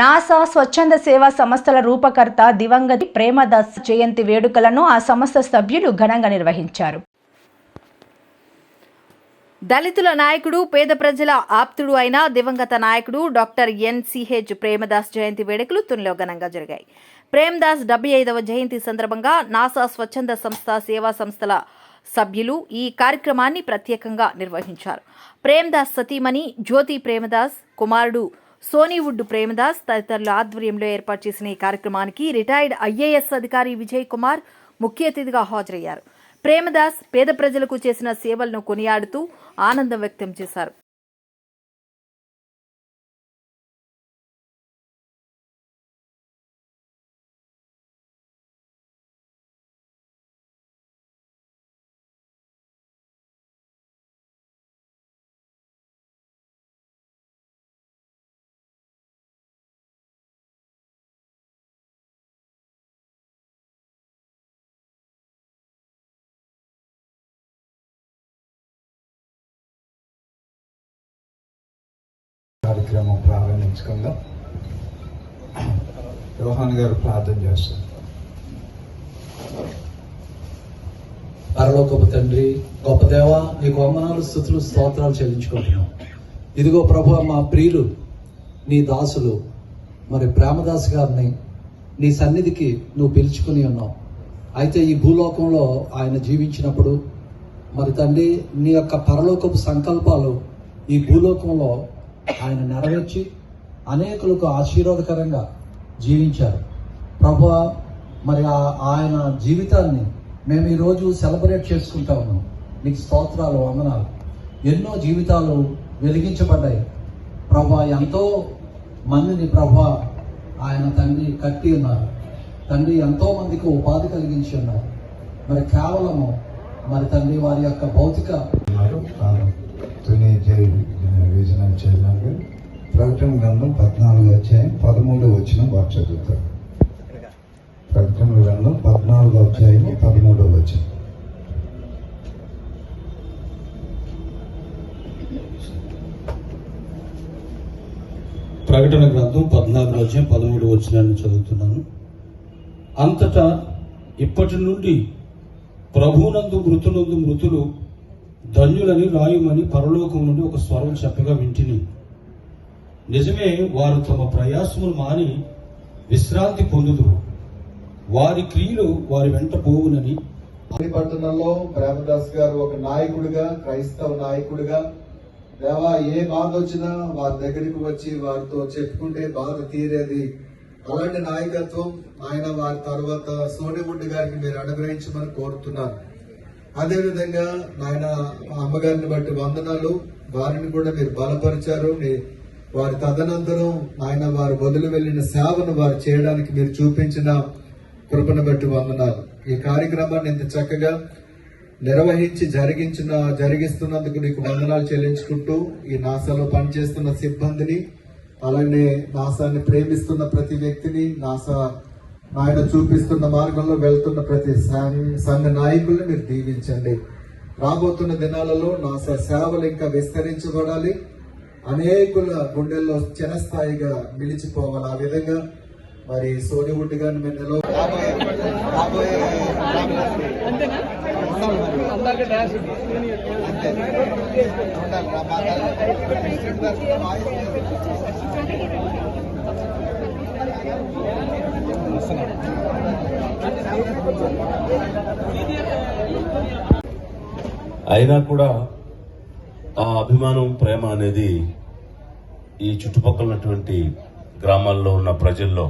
NASA స్వచ్ఛంద సేవా సంస్థల రూపకర్త దివంగతి ప్రేమదాస్ జయంతి వేడుకలను ఆ సంస్థ సభ్యులు ఘనంగా నిర్వహించారు. దళితుల నాయకుడు పేద ప్రజల ఆప్తుడు అయిన దివంగత నాయకుడు డాక్టర్ ఎన్సిహెచ్ ప్రేమదాస్ జయంతి వేడుకలు తునిలో ఘనంగా జరిగాయి. ప్రేమదాస్ డెబ్బై ఐదవ జయంతి సందర్భంగా నాసా స్వచ్ఛంద సంస్థ సేవా సంస్థల సభ్యులు ఈ కార్యక్రమాన్ని ప్రత్యేకంగా నిర్వహించారు. ప్రేమదాస్ సతీమణి జ్యోతి ప్రేమదాస్ కుమారుడు సోనీవుడ్ ప్రేమదాస్ తదితరుల ఆధ్వర్యంలో ఏర్పాటు చేసిన ఈ కార్యక్రమానికి రిటైర్డ్ ఐఏఎస్ అధికారి విజయ్ కుమార్ ముఖ్య అతిథిగా హాజరయ్యారు. ప్రేమదాస్ పేద ప్రజలకు చేసిన సేవలను కొనియాడుతూ ఆనందం వ్యక్తం చేశారు. కార్యక్రమం ప్రారంభించుకుందాం రోహన్ గారు ప్రార్థన చేస్తారు. పరలోకపు తండ్రి గొప్ప దేవ నీకు వందనాలు స్థుతులు స్తోత్రాలు చెల్లించుకుంటున్నాం. ఇదిగో ప్రభు మా ప్రియులు నీ దాసులు మరి ప్రేమదాస్ గారిని నీ సన్నిధికి నువ్వు పిలుచుకుని ఉన్నావు. అయితే ఈ భూలోకంలో ఆయన జీవించినప్పుడు మరి తండ్రి నీ యొక్క పరలోకపు సంకల్పాలు ఈ భూలోకంలో ఆయన నెరవేర్చి అనేకులకు ఆశీర్వాదకరంగా జీవించారు. ప్రభు మరి ఆయన జీవితాన్ని మేము ఈరోజు సెలబ్రేట్ చేసుకుంటా ఉన్నాం. నీకు స్తోత్రాలు వందనాలు. ఎన్నో జీవితాలు వెలిగించబడ్డాయి. ప్రభా ఎంతో మందిని ప్రభా ఆయన తండ్రి కట్టి ఉన్నారు. తండ్రి ఎంతో మందికి ఉపాధి కలిగించి ఉన్నారు. మరి కేవలము మరి తండ్రి వారి యొక్క భౌతిక ఉన్నారు తాను ప్రకటన గ్రంథం పద్నాలుగు అధ్యాయం పదమూడు వచ్చిన వారు చదువుతారు. ప్రకటన గ్రంథం పద్నాలుగు అధ్యాయం పదమూడవ వచ్చిన ప్రకటన గ్రంథం పద్నాలుగు అధ్యాయం పదమూడు వచ్చినాన్ని చదువుతున్నాను. అంతటా ఇప్పటి నుండి ప్రభునందు మృతులందు మృతులు ధన్యులని రాయుమని పరలోకం నుండి ఒక స్వరం చెప్పగా వింటిని. నిజమే వారు తమ ప్రయాసములు మాని విశ్రాంతి పొందుదురు. వారి క్రియలు వారి వెంట పోవునని. పట్టణంలో ప్రేమదాస్ గారు ఒక నాయకుడిగా క్రైస్తవ నాయకుడిగా దేవా ఏ బాధ వచ్చినా వారి దగ్గరికి వచ్చి వారితో చెప్పుకుంటే బాధ తీరేది. అలాంటి నాయకత్వం ఆయన వారి తర్వాత సోనిగుడ్డి గారికి మీరు అనుగ్రహించమని కోరుతున్నాను. అదేవిధంగా నాయన అమ్మగారిని బట్టి వందనాలు. వారిని కూడా మీరు బలపరిచారు. మీ- వారి తదనంతరం ఆయన వారు వదిలి వెళ్ళిన సేవను వారు చేయడానికి మీరు చూపించిన కృపను బట్టి వందనాలు. ఈ కార్యక్రమాన్ని ఇంత చక్కగా నిర్వహించి జరిగించిన జరిగిస్తున్నందుకు నీకు వందనాలు చెల్లించుకుంటూ ఈ నాసాలో పనిచేస్తున్న సిబ్బందిని అలానే నాసాని ప్రేమిస్తున్న ప్రతి వ్యక్తిని నాసా ఆయన చూపిస్తున్న మార్గంలో వెళ్తున్న ప్రతి సంఘ- సంఘ నాయకుల్ని మీరు దీవించండి. రాబోతున్న దినాలలో నా సేవలు ఇంకా విస్తరించబడాలి. అనేకుల గుండెల్లో చిరస్థాయిగా నిలిచిపోవాలి. ఆ విధంగా మరి సోనివుడ్ గారిని మేము నిలవ రాబోయే అయినా కూడా ఆ అభిమానం ప్రేమ అనేది ఈ చుట్టుపక్కల ఉన్నటువంటి గ్రామాల్లో ఉన్న ప్రజల్లో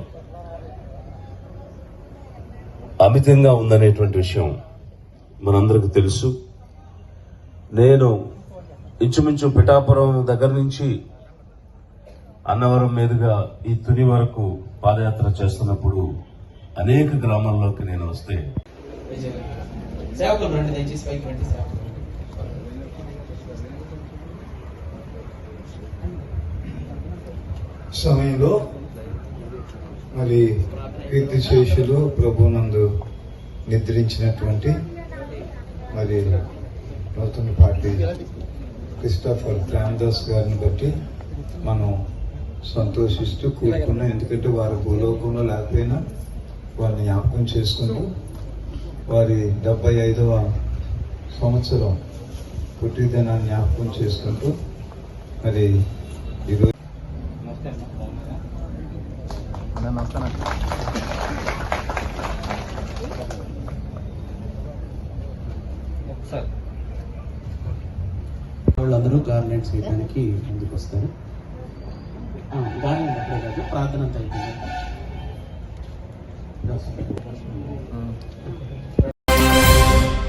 అమితంగా ఉందనేటువంటి విషయం మనందరికి తెలుసు. నేను ఇంచుమించు పిఠాపురం దగ్గర నుంచి అన్నవరం మీదుగా ఈ తుని వరకు పాదయాత్ర చేస్తున్నప్పుడు అనేక గ్రామాల్లోకి నేను వస్తే సేవకులు రండి దయచేసి పైకి రండి సేవకులు సమయంలో మరి కీర్తి శేషులు ప్రభునందు నిద్రించినటువంటి మరి నూతన పార్టీ క్రిస్టఫర్ రామదాస్ గారిని బట్టి మనం సంతోషిస్తూ కూరుకున్నాం ఎందుకంటే వారి భూలోకంలో లేకపోయినా వారిని జ్ఞాపకం చేసుకుంటూ వారి డెబ్బై ఐదవ సంవత్సరం పుట్టిదినాన్ని జ్ఞాపకం చేసుకుంటూ మరి ఈరోజు వాళ్ళందరూ గార్లెండ్స్ వేయడానికి ముందుకు వస్తారు గార్లెండ్ అప్పుడే కాదు ప్రార్థన అంతా అయిపోయింది. 要是要嗯。